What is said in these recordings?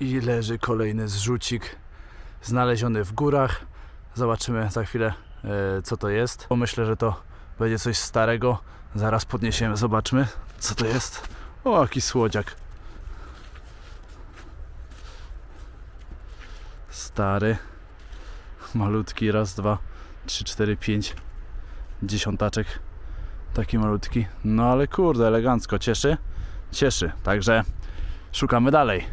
I leży kolejny zrzucik znaleziony w górach. Zobaczymy za chwilę, e, co to jest. Pomyślę, że to będzie coś starego. Zaraz podniesiemy, zobaczmy, co to jest. O, jaki słodziak. Stary. Malutki. Raz, dwa, trzy, cztery, pięć. Dziesiątaczek. Taki malutki. No ale kurde, elegancko. Cieszy? Cieszy. Także szukamy dalej.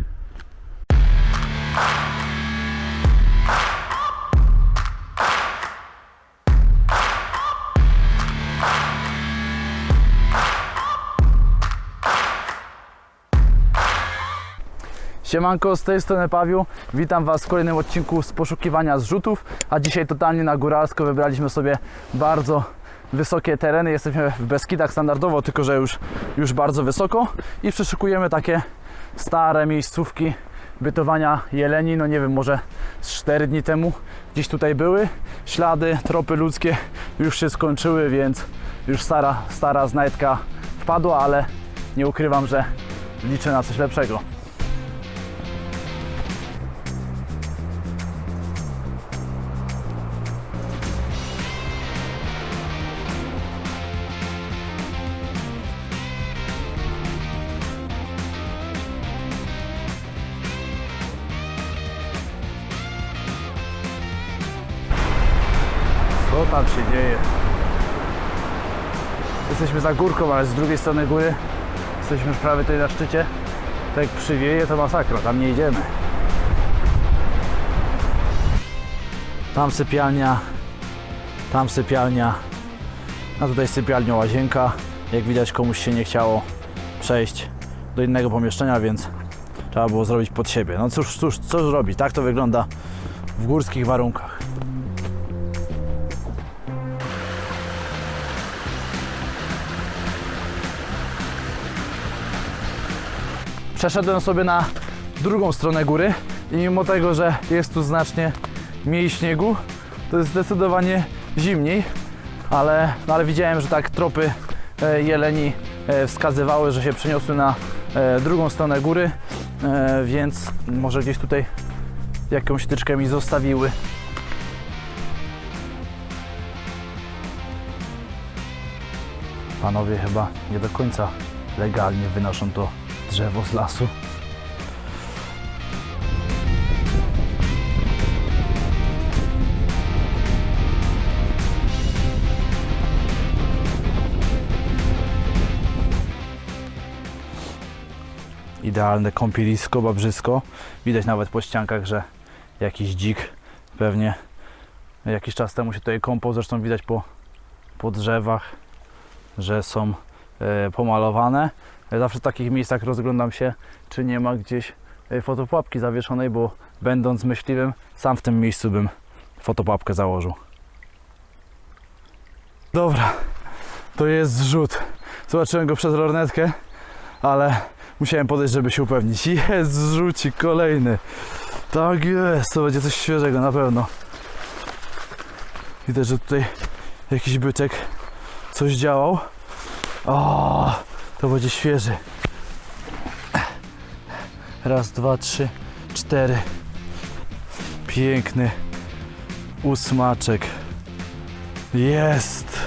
Siemanko, z tej strony Pawiu. Witam Was w kolejnym odcinku z poszukiwania zrzutów. A dzisiaj totalnie na góralsko wybraliśmy sobie bardzo wysokie tereny. Jesteśmy w Beskidach standardowo, tylko że już, już bardzo wysoko. I przeszukujemy takie stare miejscówki bytowania jeleni. No nie wiem, może z 4 dni temu gdzieś tutaj były. Ślady, tropy ludzkie już się skończyły, więc już stara, stara znajdka wpadła, ale nie ukrywam, że liczę na coś lepszego. Tam się dzieje? Jesteśmy za górką, ale z drugiej strony góry jesteśmy już prawie tutaj na szczycie. Tak jak przywieje to masakra, tam nie idziemy. Tam sypialnia, tam sypialnia, a tutaj sypialnia łazienka. Jak widać komuś się nie chciało przejść do innego pomieszczenia, więc trzeba było zrobić pod siebie. No cóż, cóż, co zrobić? Tak to wygląda w górskich warunkach. Przeszedłem sobie na drugą stronę góry i mimo tego, że jest tu znacznie mniej śniegu, to jest zdecydowanie zimniej, ale, no ale widziałem, że tak tropy e, jeleni e, wskazywały, że się przeniosły na e, drugą stronę góry, więc może gdzieś tutaj jakąś tyczkę mi zostawiły. Panowie chyba nie do końca legalnie wynoszą to drzewo z lasu. Idealne kąpielisko, babrzysko. Widać nawet po ściankach, że jakiś dzik pewnie jakiś czas temu się tutaj kąpał. Zresztą widać po, po drzewach, że są e, pomalowane. Zawsze w takich miejscach rozglądam się, czy nie ma gdzieś e, fotopułapki zawieszonej, bo będąc myśliwym, sam w tym miejscu bym fotopułapkę założył. Dobra, to jest zrzut. Zobaczyłem go przez lornetkę, ale musiałem podejść, żeby się upewnić. Jest zrzucik kolejny. Tak jest, to będzie coś świeżego na pewno. Widać, że tutaj jakiś byczek coś działał. To będzie świeży. Raz, dwa, trzy, cztery. Piękny ósmaczek. Jest!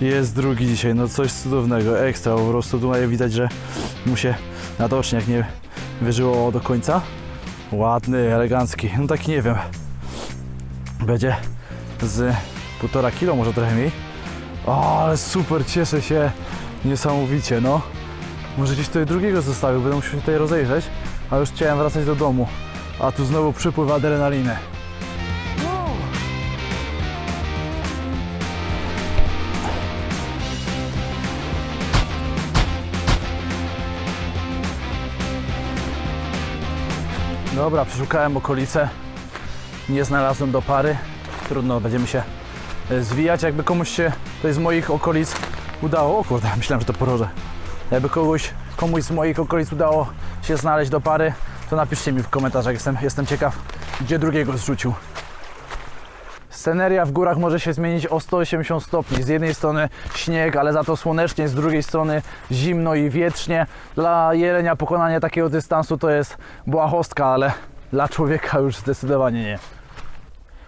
Jest drugi dzisiaj, no coś cudownego, ekstra, po prostu tutaj widać, że mu się nadoczniak nie wyżyło do końca. Ładny, elegancki, no taki nie wiem, będzie z półtora kilo, może trochę mniej. O, ale super, cieszę się niesamowicie, no. Może gdzieś tutaj drugiego zostawił, będę musiał się tutaj rozejrzeć, a już chciałem wracać do domu. A tu znowu przypływ adrenaliny. Dobra, przeszukałem okolice. Nie znalazłem do pary. Trudno, będziemy się e, zwijać. Jakby komuś się tutaj z moich okolic udało. O kurde, myślałem, że to poroże. Jakby kogoś, komuś z moich okolic udało się znaleźć do pary, to napiszcie mi w komentarzach. Jestem, jestem ciekaw, gdzie drugiego zrzucił. Sceneria w górach może się zmienić o 180 stopni. Z jednej strony śnieg, ale za to słonecznie, z drugiej strony zimno i wietrznie. Dla jelenia pokonanie takiego dystansu to jest błahostka, ale dla człowieka już zdecydowanie nie.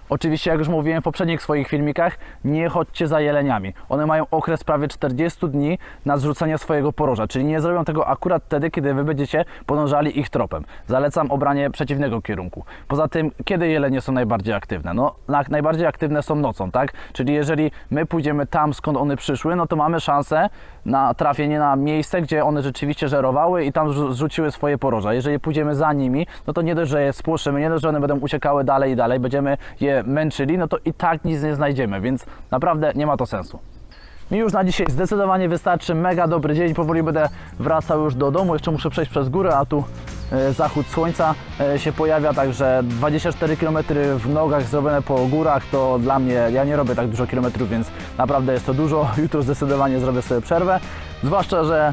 Oczywiście, jak już mówiłem w poprzednich swoich filmikach, nie chodźcie za jeleniami. One mają okres prawie 40 dni na zrzucenie swojego poroża, czyli nie zrobią tego akurat wtedy, kiedy wy będziecie podążali ich tropem. Zalecam obranie przeciwnego kierunku. Poza tym, kiedy jelenie są najbardziej aktywne? No, na- najbardziej aktywne są nocą, tak? Czyli jeżeli my pójdziemy tam, skąd one przyszły, no to mamy szansę na trafienie na miejsce, gdzie one rzeczywiście żerowały i tam zrzu- zrzuciły swoje poroża. Jeżeli pójdziemy za nimi, no to nie dość, że je spłoszymy, nie dość, że one będą uciekały dalej i dalej, będziemy je męczyli, no to i tak nic nie znajdziemy, więc naprawdę nie ma to sensu. Mi już na dzisiaj zdecydowanie wystarczy. Mega dobry dzień. Powoli będę wracał już do domu. Jeszcze muszę przejść przez górę, a tu e, zachód słońca e, się pojawia, także 24 km w nogach zrobione po górach to dla mnie, ja nie robię tak dużo kilometrów, więc naprawdę jest to dużo. Jutro zdecydowanie zrobię sobie przerwę. Zwłaszcza, że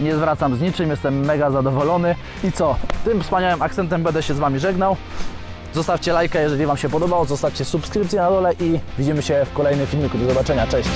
nie zwracam z niczym, jestem mega zadowolony. I co? Tym wspaniałym akcentem będę się z Wami żegnał. Zostawcie lajka, jeżeli Wam się podobało, zostawcie subskrypcję na dole i widzimy się w kolejnym filmiku. Do zobaczenia, cześć!